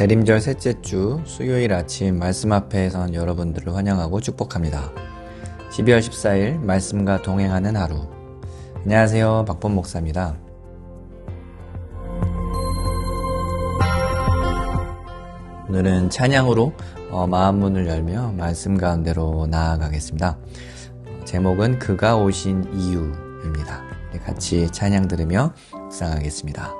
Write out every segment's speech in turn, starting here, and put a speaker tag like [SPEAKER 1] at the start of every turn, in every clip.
[SPEAKER 1] 대림절 셋째 주 수요일 아침 말씀 앞에 선 여러분들을 환영하고 축복합니다. 12월 14일 말씀과 동행하는 하루. 안녕하세요. 박본 목사입니다. 오늘은 찬양으로 어, 마음 문을 열며 말씀 가운데로 나아가겠습니다. 어, 제목은 그가 오신 이유입니다. 같이 찬양 들으며 묵상하겠습니다.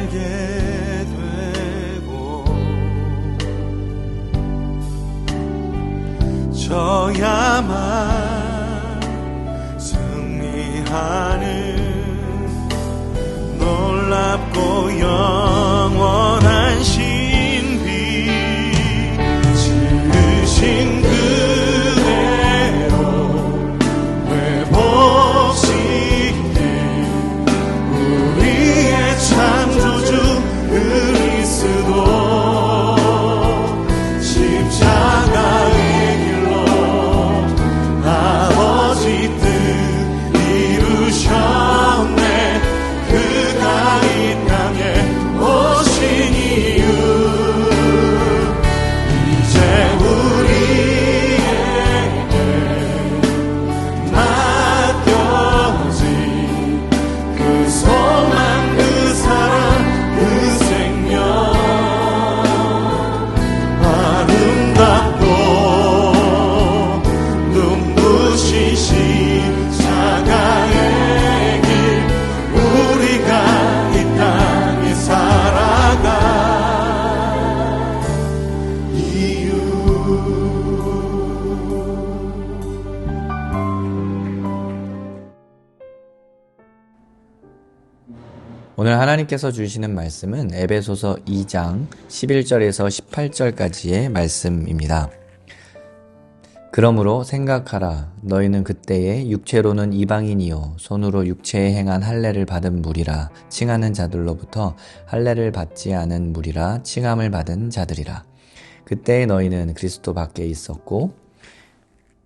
[SPEAKER 2] 살게 되고 저야만
[SPEAKER 1] 오늘 하나님께서 주시는 말씀은 에베소서 2장 11절에서 18절까지의 말씀입니다. 그러므로 생각하라 너희는 그때에 육체로는 이방인이요 손으로 육체에 행한 할례를 받은 무리라 칭하는 자들로부터 할례를 받지 않은 무리라 칭함을 받은 자들이라 그때에 너희는 그리스도 밖에 있었고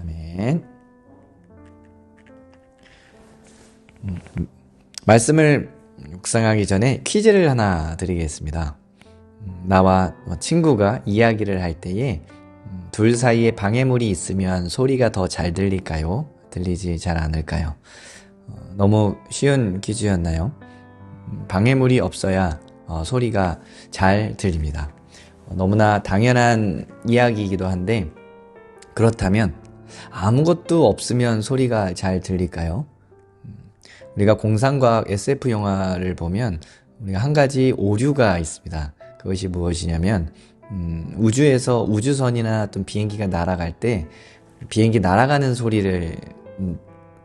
[SPEAKER 1] 아멘. 음, 음. 말씀을 묵상하기 전에 퀴즈를 하나 드리겠습니다. 음, 나와 친구가 이야기를 할 때에 음, 둘 사이에 방해물이 있으면 소리가 더 잘 들릴까요? 들리지 잘 않을까요? 어, 너무 쉬운 퀴즈였나요? 음, 방해물이 없어야 어, 소리가 잘 들립니다. 어, 너무나 당연한 이야기이기도 한데 그렇다면 아무것도 없으면 소리가 잘 들릴까요? 음, 우리가 공상과학 SF 영화를 보면 우리가 한 가지 오류가 있습니다. 그것이 무엇이냐면 음, 우주에서 우주선이나 어떤 비행기가 날아갈 때 비행기 날아가는 소리를 음,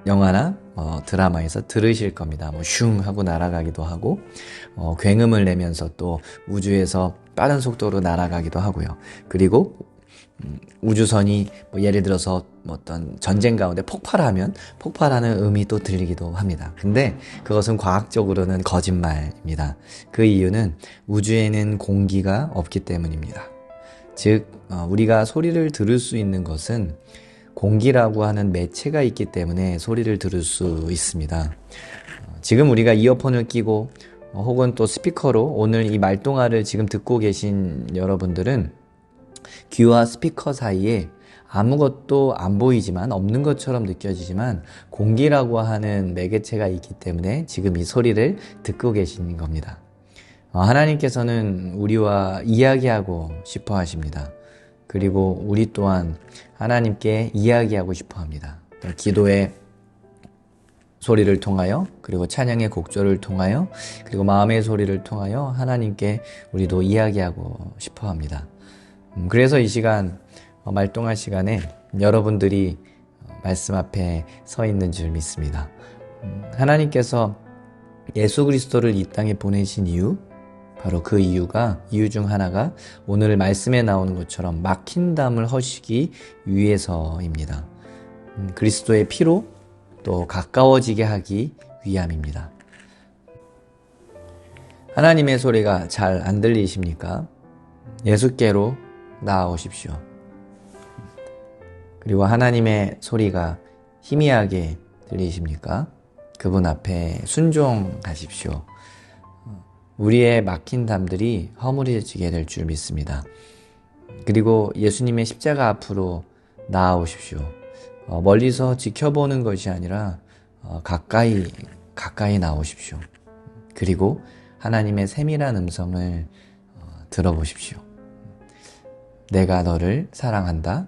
[SPEAKER 1] 영화나 어, 드라마에서 들으실 겁니다. 뭐 슝 하고 날아가기도 하고 어, 굉음을 내면서 또 우주에서 빠른 속도로 날아가기도 하고요. 그리고 음, 우주선이 뭐 예를 들어서 뭐 어떤 전쟁 가운데 폭발하면 폭발하는 음이 또 들리기도 합니다. 근데 그것은 과학적으로는 거짓말입니다. 그 이유는 우주에는 공기가 없기 때문입니다. 즉 어, 우리가 소리를 들을 수 있는 것은 공기라고 하는 매체가 있기 때문에 소리를 들을 수 있습니다. 어, 지금 우리가 이어폰을 끼고 어, 혹은 또 스피커로 오늘 이 말동화를 지금 듣고 계신 여러분들은 귀와 스피커 사이에 아무것도 안 보이지만 없는 것처럼 느껴지지만 공기라고 하는 매개체가 있기 때문에 지금 이 소리를 듣고 계신 겁니다. 어, 하나님께서는 우리와 이야기하고 싶어 하십니다. 그리고 우리 또한 하나님께 이야기하고 싶어 합니다. 기도의 소리를 통하여 그리고 찬양의 곡조를 통하여 그리고 마음의 소리를 통하여 하나님께 우리도 이야기하고 싶어 합니다. 음, 그래서 이 시간 어, 말동할 시간에 여러분들이 어, 말씀 앞에 서 있는 줄 믿습니다. 음, 하나님께서 예수 그리스도를 이 땅에 보내신 이유 바로 그 이유가 이유 중 하나가 오늘 말씀에 나오는 것처럼 막힌 담을 허시기 위해서입니다. 음, 그리스도의 피로 또 가까워지게 하기 위함입니다. 하나님의 소리가 잘 안 들리십니까? 예수께로 나아오십시오. 그리고 하나님의 소리가 희미하게 들리십니까? 그분 앞에 순종하십시오. 우리의 막힌 담들이 허물어지게 될 줄 믿습니다. 그리고 예수님의 십자가 앞으로 나아오십시오. 어, 멀리서 지켜보는 것이 아니라 어, 가까이 가까이 나오십시오. 그리고 하나님의 세밀한 음성을 어, 들어보십시오. 내가 너를 사랑한다.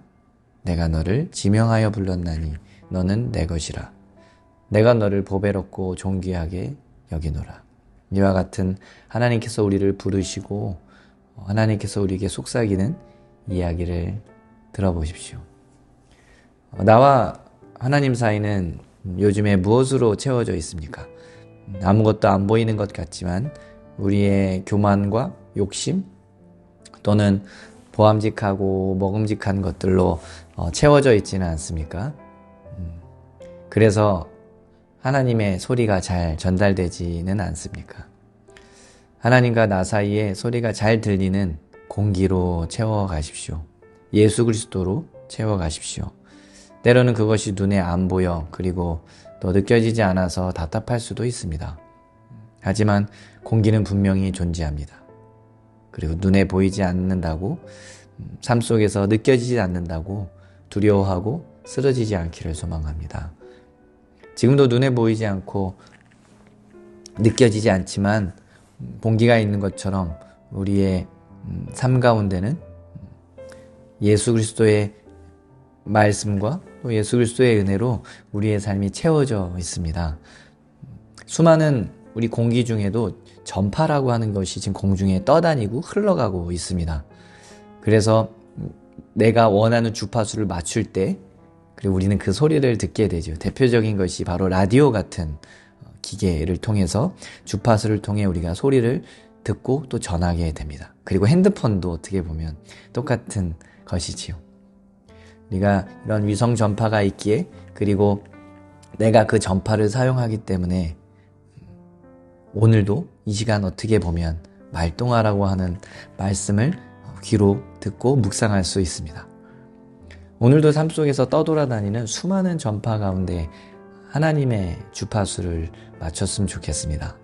[SPEAKER 1] 내가 너를 지명하여 불렀나니 너는 내 것이라. 내가 너를 보배롭고 존귀하게 여기노라. 이와 같은 하나님께서 우리를 부르시고 하나님께서 우리에게 속삭이는 이야기를 들어보십시오. 나와 하나님 사이는 요즘에 무엇으로 채워져 있습니까? 아무것도 안 보이는 것 같지만 우리의 교만과 욕심 또는 보암직하고 먹음직한 것들로 어, 채워져 있지는 않습니까? 음, 그래서 하나님의 소리가 잘 전달되지는 않습니까? 하나님과 나 사이에 소리가 잘 들리는 공기로 채워 가십시오. 예수 그리스도로 채워 가십시오. 때로는 그것이 눈에 안 보여 그리고 또 느껴지지 않아서 답답할 수도 있습니다. 하지만 공기는 분명히 존재합니다. 그리고 눈에 보이지 않는다고 음, 삶 속에서 느껴지지 않는다고 두려워하고 쓰러지지 않기를 소망합니다. 지금도 눈에 보이지 않고 느껴지지 않지만 봉기가 있는 것처럼 우리의 음, 삶 가운데는 예수 그리스도의 말씀과 또 예수 그리스도의 은혜로 우리의 삶이 채워져 있습니다. 수많은 우리 공기 중에도 전파라고 하는 것이 지금 공중에 떠다니고 흘러가고 있습니다. 그래서 내가 원하는 주파수를 맞출 때 그리고 우리는 그 소리를 듣게 되죠. 대표적인 것이 바로 라디오 같은 어, 기계를 통해서 주파수를 통해 우리가 소리를 듣고 또 전하게 됩니다. 그리고 핸드폰도 어떻게 보면 똑같은 것이지요. 우리가 이런 위성 전파가 있기에 그리고 내가 그 전파를 사용하기 때문에 오늘도 이 시간 어떻게 보면 말동하라고 하는 말씀을 귀로 듣고 묵상할 수 있습니다. 오늘도 삶 속에서 떠돌아다니는 수많은 전파 가운데 하나님의 주파수를 맞췄으면 좋겠습니다.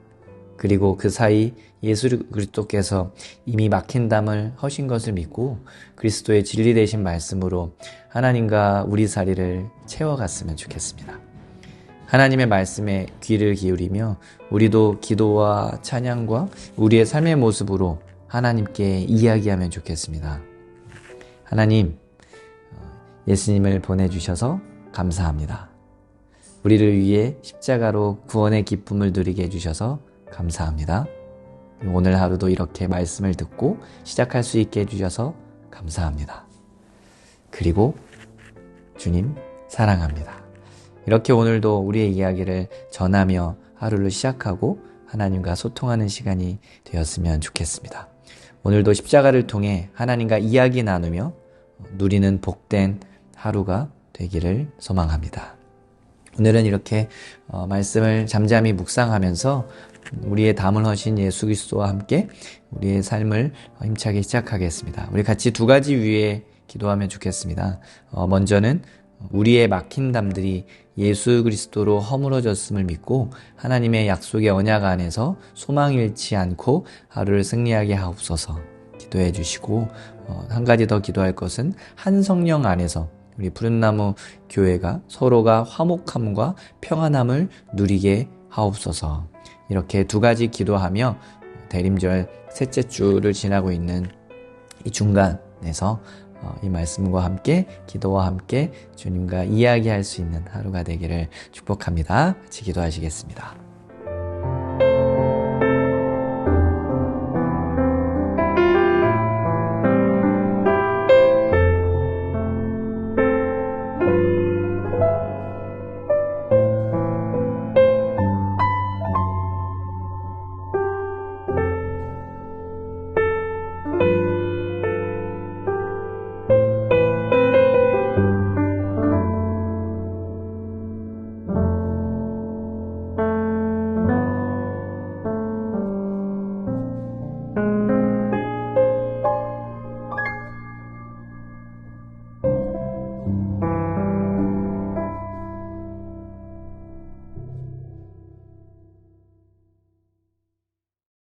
[SPEAKER 1] 그리고 그 사이 예수 그리스도께서 이미 막힌 담을 허신 것을 믿고 그리스도의 진리 되신 말씀으로 하나님과 우리 사리를 채워갔으면 좋겠습니다. 하나님의 말씀에 귀를 기울이며 우리도 기도와 찬양과 우리의 삶의 모습으로 하나님께 이야기하면 좋겠습니다. 하나님, 예수님을 보내주셔서 감사합니다. 우리를 위해 십자가로 구원의 기쁨을 누리게 해주셔서 감사합니다. 오늘 하루도 이렇게 말씀을 듣고 시작할 수 있게 해주셔서 감사합니다. 그리고 주님 사랑합니다. 이렇게 오늘도 우리의 이야기를 전하며 하루를 시작하고 하나님과 소통하는 시간이 되었으면 좋겠습니다. 오늘도 십자가를 통해 하나님과 이야기 나누며 누리는 복된 하루가 되기를 소망합니다. 오늘은 이렇게 어, 말씀을 잠잠히 묵상하면서 우리의 담을 허신 예수 그리스도와 함께 우리의 삶을 힘차게 시작하겠습니다. 우리 같이 두 가지 위에 기도하면 좋겠습니다. 어, 먼저는 우리의 막힌 담들이 예수 그리스도로 허물어졌음을 믿고 하나님의 약속의 언약 안에서 소망 잃지 않고 하루를 승리하게 하옵소서 기도해 주시고 어, 한 가지 더 기도할 것은 한 성령 안에서 우리 푸른나무 교회가 서로가 화목함과 평안함을 누리게 하옵소서. 이렇게 두 가지 기도하며 대림절 셋째 주를 지나고 있는 이 중간에서 어, 이 말씀과 함께 기도와 함께 주님과 이야기할 수 있는 하루가 되기를 축복합니다. 같이 기도하시겠습니다.